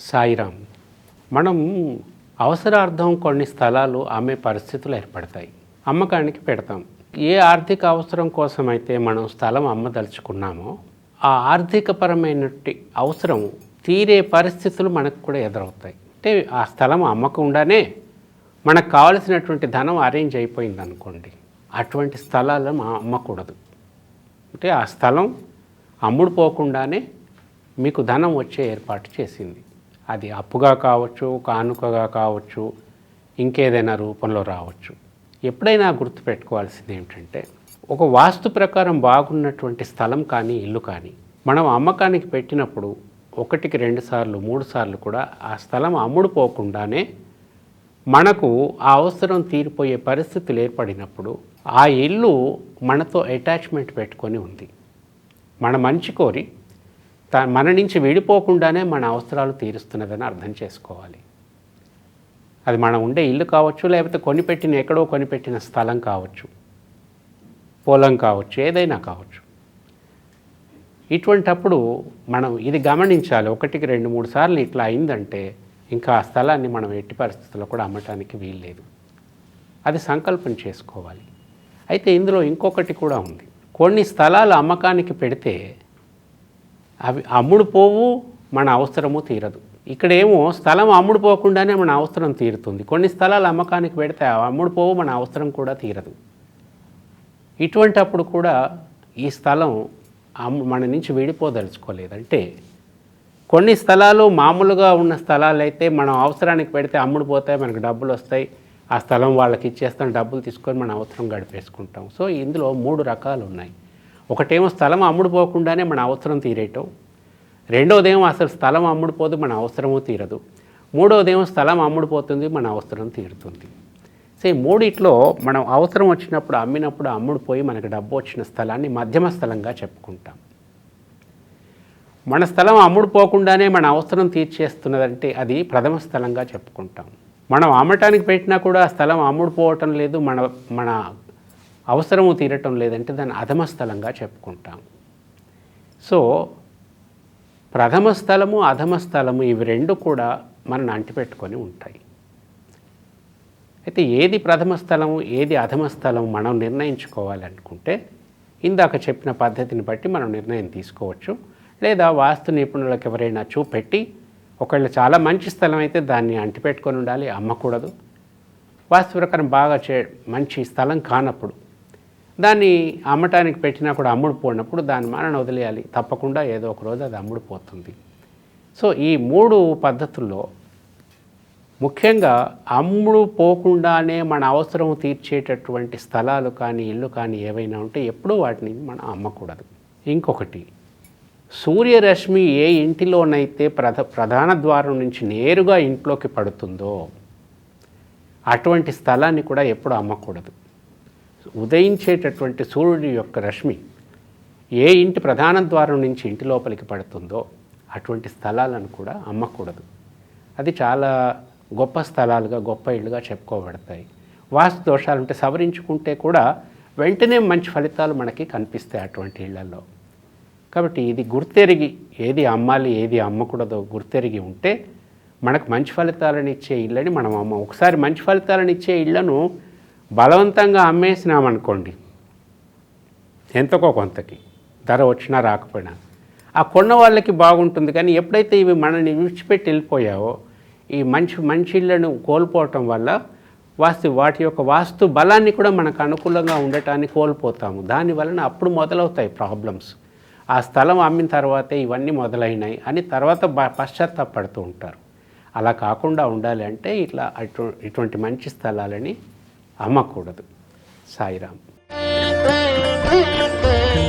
సాయిరామ్ మనం అవసరార్థం కొన్ని స్థలాలు అమ్మే పరిస్థితులు ఏర్పడతాయి. అమ్మకానికి పెడతాం. ఏ ఆర్థిక అవసరం కోసమైతే మనం స్థలం అమ్మదలుచుకున్నామో ఆ ఆర్థికపరమైనటువంటి అవసరం తీరే పరిస్థితులు మనకు కూడా ఎదురవుతాయి. అంటే ఆ స్థలం అమ్మకుండానే మనకు కావలసినటువంటి ధనం అరేంజ్ అయిపోయింది అనుకోండి అటువంటి స్థలాలు అమ్మకూడదు. అంటే ఆ స్థలం అమ్ముడు పోకుండానే మీకు ధనం వచ్చే ఏర్పాటు చేసింది. అది అప్పుగా కావచ్చు కానుకగా కావచ్చు ఇంకేదైనా రూపంలో రావచ్చు. ఎప్పుడైనా గుర్తుపెట్టుకోవాల్సింది ఏమిటంటే ఒక వాస్తు ప్రకారం బాగున్నటువంటి స్థలం కానీ ఇల్లు కానీ మనం అమ్మకానికి పెట్టినప్పుడు ఒకటికి రెండు సార్లు మూడు సార్లు కూడా ఆ స్థలం అమ్ముడుపోకుండానే మనకు ఆ అవసరం తీరిపోయే పరిస్థితులు ఏర్పడినప్పుడు ఆ ఇల్లు మనతో అటాచ్మెంట్ పెట్టుకొని ఉంది. మన మంచి కోరి తా మన నుంచి విడిపోకుండానే మన అవసరాలు తీరుస్తున్నదని అర్థం చేసుకోవాలి. అది మనం ఉండే ఇల్లు కావచ్చు లేకపోతే కొనిపెట్టిన ఎక్కడో కొనిపెట్టిన స్థలం కావచ్చు పొలం కావచ్చు ఏదైనా కావచ్చు. ఇటువంటప్పుడు మనం ఇది గమనించాలి. ఒకటికి రెండు మూడు సార్లు ఇట్లా అయిందంటే ఇంకా ఆ స్థలాన్ని మనం ఎట్టి పరిస్థితుల్లో కూడా అమ్మటానికి వీల్లేదు. అది సంకల్పం చేసుకోవాలి. అయితే ఇందులో ఇంకొకటి కూడా ఉంది. కొన్ని స్థలాలు అమ్మకానికి పెడితే అవి అమ్ముడు పోవు మన అవసరము తీరదు. ఇక్కడేమో స్థలం అమ్ముడు పోకుండానే మన అవసరం తీరుతుంది. కొన్ని స్థలాలు అమ్మకానికి పెడితే అమ్ముడుపోవు అమ్ముడు పోవు మన అవసరం కూడా తీరదు. ఇటువంటప్పుడు కూడా ఈ స్థలం అమ్ము మన నుంచి విడిపోదలుచుకోలేదంటే కొన్ని స్థలాలు మామూలుగా ఉన్న స్థలాలు అయితే మనం అవసరానికి పెడితే అమ్ముడు పోతాయి మనకు డబ్బులు వస్తాయి. ఆ స్థలం వాళ్ళకి ఇచ్చేస్తాం డబ్బులు తీసుకొని మన అవసరం గడిపేసుకుంటాం. సో ఇందులో మూడు రకాలు ఉన్నాయి ఒకటేమో స్థలం అమ్ముడు పోకుండానే మన అవసరం తీరేయటం రెండోదేమో అసలు స్థలం అమ్ముడుపోదు మన అవసరము తీరదు. మూడోదేమో స్థలం అమ్ముడుపోతుంది మన అవసరం తీరుతుంది. సో ఈ మూడిట్లో మనం అవసరం వచ్చినప్పుడు అమ్మినప్పుడు అమ్ముడుపోయి మనకు డబ్బు వచ్చిన స్థలాన్ని మధ్యమ స్థలంగా చెప్పుకుంటాం. మన స్థలం అమ్ముడు పోకుండానే మన అవసరం తీర్చేస్తున్నదంటే అది ప్రథమ స్థలంగా చెప్పుకుంటాం. మనం అమ్మటానికి పెట్టినా కూడా ఆ స్థలం అమ్ముడు పోవటం లేదు మన మన అవసరము తీరటం లేదంటే దాన్ని అధమ స్థలంగా చెప్పుకుంటాం. సో ప్రథమ స్థలము అధమ స్థలము ఇవి రెండు కూడా మనని అంటిపెట్టుకొని ఉంటాయి. అయితే ఏది ప్రథమ స్థలము ఏది అధమ స్థలం మనం నిర్ణయించుకోవాలనుకుంటే ఇందాక చెప్పిన పద్ధతిని బట్టి మనం నిర్ణయం తీసుకోవచ్చు. లేదా వాస్తు నిపుణులకు ఎవరైనా చూపెట్టి ఒకవేళ చాలా మంచి స్థలం అయితే దాన్ని అంటిపెట్టుకొని ఉండాలి అమ్మకూడదు. వాస్తు ప్రకారం బాగా చే మంచి స్థలం కానప్పుడు దాన్ని అమ్మటానికి పెట్టినా కూడా అమ్ముడు పోయినప్పుడు దాన్ని మనం వదిలేయాలి. తప్పకుండా ఏదో ఒక రోజు అది అమ్ముడు పోతుంది. సో ఈ మూడు పద్ధతుల్లో ముఖ్యంగా అమ్ముడు పోకుండానే మన అవసరం తీర్చేటటువంటి స్థలాలు కానీ ఇల్లు కానీ ఏవైనా ఉంటే ఎప్పుడూ వాటిని మనం అమ్మకూడదు. ఇంకొకటి సూర్యరశ్మి ఏ ఇంటిలోనైతే ప్రధ ప్రధాన ద్వారం నుంచి నేరుగా ఇంట్లోకి పడుతుందో అటువంటి స్థలాన్ని కూడా ఎప్పుడు అమ్మకూడదు. ఉదయించేటటువంటి సూర్యుడి యొక్క రశ్మి ఏ ఇంటి ప్రధాన ద్వారం నుంచి ఇంటి లోపలికి పడుతుందో అటువంటి స్థలాలను కూడా అమ్మకూడదు. అది చాలా గొప్ప స్థలాలుగా గొప్ప ఇళ్ళుగా చెప్పుకోబడతాయి. వాస్తు దోషాలు ఉంటే సవరించుకుంటే కూడా వెంటనే మంచి ఫలితాలు మనకి కనిపిస్తాయి అటువంటి ఇళ్ళలో. కాబట్టి ఇది గుర్తెరిగి ఏది అమ్మాలి ఏది అమ్మకూడదో గుర్తెరిగి ఉంటే మనకు మంచి ఫలితాలను ఇచ్చే ఇళ్ళని మనం అమ్మ ఒకసారి మంచి ఫలితాలను ఇచ్చే ఇళ్ళను బలవంతంగా అమ్మేసినామనుకోండి ఎంతకో కొంతకి ధర వచ్చినా రాకపోయినా. ఆ కొన్న వాళ్ళకి బాగుంటుంది కానీ ఎప్పుడైతే ఇవి మనల్ని విడిచిపెట్టి వెళ్ళిపోయావో ఈ మంచి మంచి ఇళ్ళను కోల్పోవటం వల్ల వాస్తు వాటి యొక్క వాస్తు బలాన్ని కూడా మనకు అనుకూలంగా ఉండటాన్ని కోల్పోతాము. దాని వలన అప్పుడు మొదలవుతాయి ప్రాబ్లమ్స్ ఆ స్థలం అమ్మిన తర్వాతే ఇవన్నీ మొదలైనాయి అని తర్వాత పశ్చాత్తాపడుతూ ఉంటారు. అలా కాకుండా ఉండాలి అంటే ఇట్లా అటు ఇటువంటి మంచి స్థలాలని అమ్మకూడదు సాయిరామ్ Thank you.